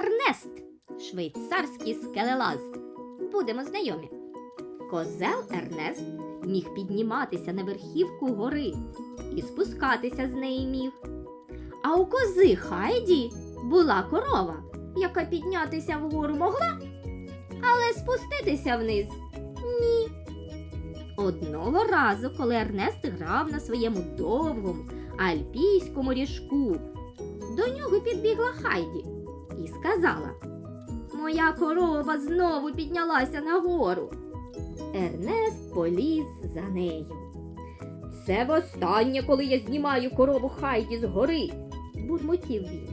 Ернест, швейцарський скелелаз. Будемо знайомі. Козел Ернест міг підніматися на верхівку гори і спускатися з неї міг. А у кози Хайді була корова, яка піднятися вгору могла, але спуститися вниз ні. Одного разу, коли Ернест грав на своєму довгому альпійському ріжку, до нього підбігла Хайді сказала: Моя корова знову піднялася нагору. Ернест поліз за нею. Це востаннє, коли я знімаю корову Хайді з гори, бурмотів він.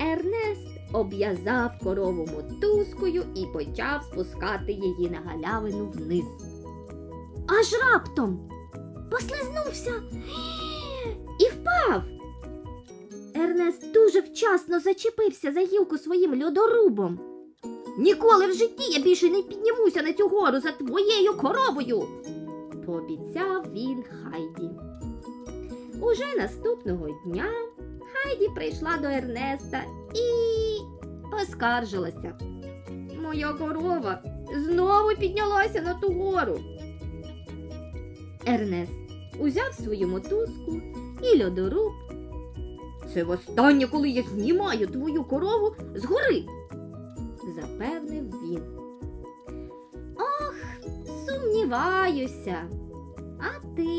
Ернест обв'язав корову мотузкою і почав спускати її на галявину вниз. Аж раптом послизнувся і впав. Ернест дуже вчасно зачепився за гілку своїм льодорубом. Ніколи в житті я більше не піднімуся на цю гору за твоєю коровою, пообіцяв він Хайді. Уже наступного дня Хайді прийшла до Ернеста і поскаржилася. Моя корова знову піднялася на ту гору. Ернест узяв свою мотузку і льодоруб. Це востаннє, коли я знімаю твою корову з гори, запевнив він. Ох, сумніваюся. А ти?